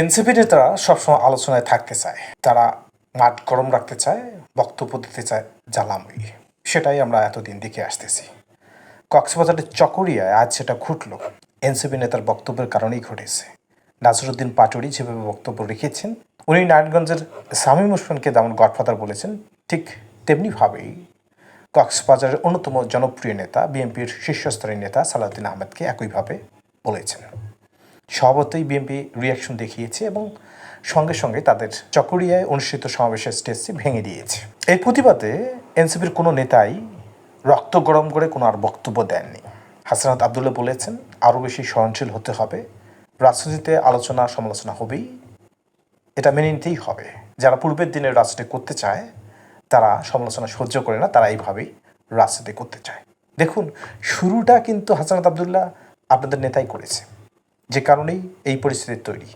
NCP নেতারা সবসময় আলোচনায় থাকতে চায়। তারা মাঠ গরম রাখতে চায়, বক্তব্য দিতে চায় জ্বালাময়ী। সেটাই আমরা এতদিন দেখে আসতেছি। কক্সবাজারের চকরিয়ায় আজ সেটা ঘটল। এনসিপি নেতার বক্তব্যের কারণেই ঘটেছে। নাসরুদ্দিন পাটুরি যেভাবে বক্তব্য রেখেছেন, উনি নারায়ণগঞ্জের সামিম ওসমানকে যেমন গডফাদার বলেছেন, ঠিক তেমনিভাবেই কক্সবাজারের অন্যতম জনপ্রিয় নেতা, বিএনপির শীর্ষস্তরের নেতা সালাউদ্দিন আহমেদকে একইভাবে বলেছেন। স্বভাবতই বিএনপি রিয়াকশন দেখিয়েছে এবং সঙ্গে সঙ্গে তাদের চকরিয়ায় অনুষ্ঠিত সমাবেশের স্টেজটি ভেঙে দিয়েছে। এই প্রতিবাদে এনসিপির কোনো নেতাই রক্ত গরম করে কোনো আর বক্তব্য দেননি। হাসনাত আবদুল্লাহ বলেছেন, আরও বেশি সহনশীল হতে হবে। রাজনীতিতে আলোচনা সমালোচনা হবেই। এটা মেনে নিতেই হবে। যারা পূর্বের দিনের রাজনীতি করতে চায়, তারা সমালোচনা সহ্য করে না, তারা এইভাবেই রাজনীতি করতে চায়। দেখুন, শুরুটা কিন্তু হাসানাত আবদুল্লাহ আপনাদের নেতাই করেছে। যে কারণেই এই পরিস্থিতি তৈরি।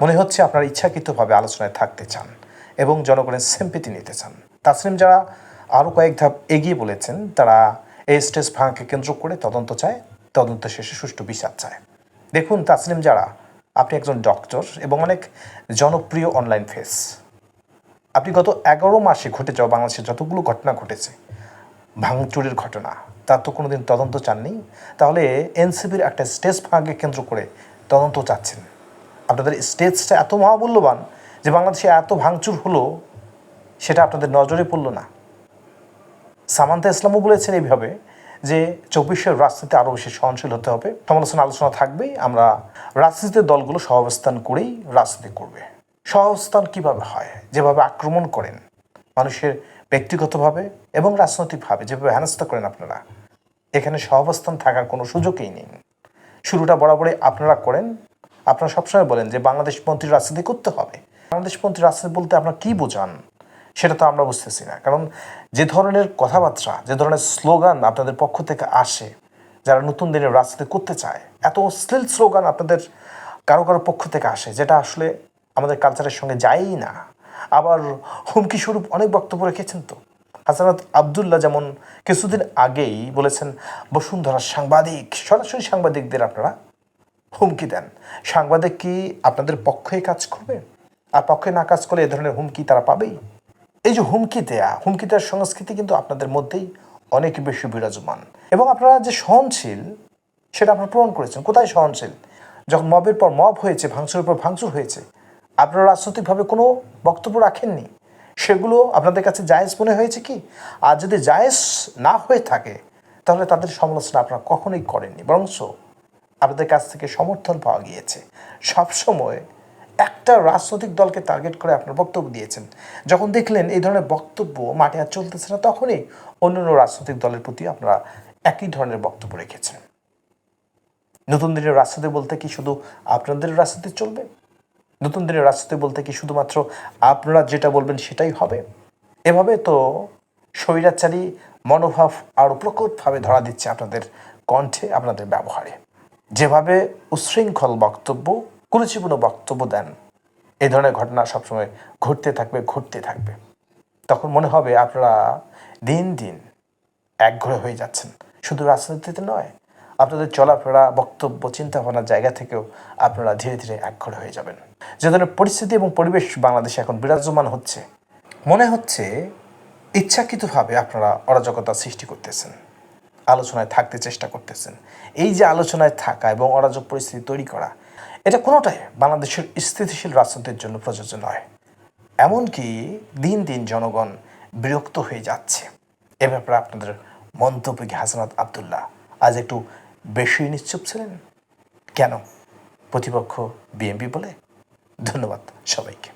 মনে হচ্ছে আপনারা ইচ্ছাকৃতভাবে আলোচনায় থাকতে চান এবং জনগণের সেম্পিতি নিতে চান। তাসলিম যারা আরও কয়েক ধাপ এগিয়ে বলেছেন, তারা এই স্টেজ ভাঙাকে কেন্দ্র করে তদন্ত চায়, তদন্ত শেষে সুষ্ঠু বিচার চায়। দেখুন তাসলিম যারা, আপনি একজন ডক্টর এবং অনেক জনপ্রিয় অনলাইন ফেস আপনি গত এগারো মাসে ঘটে যাওয়া বাংলাদেশে যতগুলো ঘটনা ঘটেছে, ভাঙচুরের ঘটনা, তার তো কোনোদিন তদন্ত চাননি। তাহলে এনসিপির একটা স্টেজ ভাঙকে কেন্দ্র করে তদন্ত চাচ্ছেন। আপনাদের স্টেজটা এত মহামূল্যবান যে বাংলাদেশে এত ভাঙচুর হলো, সেটা আপনাদের নজরে পড়ল না। সামান্তা ইসলামও বলেছেন এইভাবে যে চব্বিশের রাজনীতি আরও বেশি সহনশীল হতে হবে। সমালোচনা আলোচনা থাকবেই আমরা রাজনীতির দলগুলো সহাবস্থান করেই রাজনীতি করবে। সহাবস্থান কীভাবে হয়? যেভাবে আক্রমণ করেন মানুষের ব্যক্তিগতভাবে এবং রাজনৈতিকভাবে, যেভাবে হেনস্থা করেন আপনারা, এখানে সহাবস্থান থাকার কোনো সুযোগই নেই। শুরুটা বরাবরই আপনারা করেন। আপনারা সবসময় বলেন যে বাংলাদেশ মন্ত্রী রাজনীতি করতে হবে। বাংলাদেশ মন্ত্রী রাজনীতি বলতে আপনারা কী বোঝান, সেটা তো আমরা বুঝতেছি না। কারণ যে ধরনের কথাবার্তা, যে ধরনের স্লোগান আপনাদের পক্ষ থেকে আসে, যারা নতুন দিনের রাজনীতি করতে চায়, এত অশ্লীল স্লোগান আপনাদের কারও কারও পক্ষ থেকে আসে, যেটা আসলে আমাদের কালচারের সঙ্গে যায়ই না। আবার হুমকি স্বরূপ অনেক বক্তব্য রেখেছেন তো। হাসানাত আবদুল্লাহ যেমন কিছুদিন আগেই বলেছেন বসুন্ধরার সাংবাদিক, সরাসরি সাংবাদিকদের আপনারা হুমকি দেন। সাংবাদিক কি আপনাদের পক্ষে কাজ করবে? আর পক্ষে না কাজ করলে এ ধরনের হুমকি তারা পাবেই? এই যে হুমকি দেয়া, হুমকি দেওয়ার সংস্কৃতি কিন্তু আপনাদের মধ্যেই অনেক বেশি বিরাজমান। এবং আপনারা যে সহনশীল, সেটা আপনারা পূরণ করেছেন। কোথায় সহনশীল? যখন মবের পর মব হয়েছে ভাঙচুরের পর ভাঙচুর হয়েছে, আপনারা রাজনৈতিকভাবে কোনো বক্তব্য রাখেননি? সেগুলো আপনাদের কাছে জায়েজ মনে হয়েছে কি? আর যদি জায়েজ না হয়ে থাকে, তাহলে তাদের সমালোচনা আপনারা কখনোই করেননি। বরঞ্চ আপনাদের কাছ থেকে সমর্থন পাওয়া গিয়েছে। সবসময় একটা রাজনৈতিক দলকে টার্গেট করে আপনার বক্তব্য দিয়েছেন। যখন দেখলেন এই ধরনের বক্তব্য মাঠে আর চলতেছে না, তখনই অন্যান্য রাজনৈতিক দলের প্রতি আপনারা একই ধরনের বক্তব্য রেখেছেন। নতুন দিনের রাজনীতি বলতে কি শুধু আপনাদের রাজনীতি চলবে? নতুন দিনের রাজনীতি বলতে কি শুধুমাত্র আপনারা যেটা বলবেন সেটাই হবে? এভাবে তো স্বৈরাচারী মনোভাব আরও প্রকটভাবে ধরা দিচ্ছে আপনাদের কণ্ঠে, আপনাদের ব্যবহারে। যেভাবে উচ্ছৃঙ্খল বক্তব্য, কুরুচিপূর্ণ বক্তব্য দেন, এ ধরনের ঘটনা সবসময় ঘটতে থাকবে ঘটতে থাকবে। তখন মনে হবে আপনারা দিন দিন একঘরে হয়ে যাচ্ছেন। শুধু রাজনীতিতে নয় আপনাদের চলাফেরা, বক্তব্য চিন্তা ভাবনার জায়গা থেকেও আপনারা ধীরে ধীরে একঘরে হয়ে যাবেন। যে ধরনের পরিস্থিতি এবং পরিবেশ বাংলাদেশে এখন বিরাজমান হচ্ছে, মনে হচ্ছে ইচ্ছাকৃতভাবে আপনারা অরাজকতা সৃষ্টি করতেছেন, আলোচনায় থাকতে চেষ্টা করতেছেন। এই যে আলোচনায় থাকা এবং অরাজক পরিস্থিতি তৈরি করা, এটা কোনোটাই বাংলাদেশের স্থিতিশীল রাজনীতির জন্য প্রযোজ্য নয়। এমনকি দিন দিন জনগণ বিরক্ত হয়ে যাচ্ছে। এ ব্যাপারে আপনাদের মন্তব্য কি হাসানাত আবদুল্লাহ? আজ একটু বেশি নিশ্চুপ ছিলেন? কেন? প্রতিপক্ষ বিএনপি বলে ধন্যবাদ সবাইকে।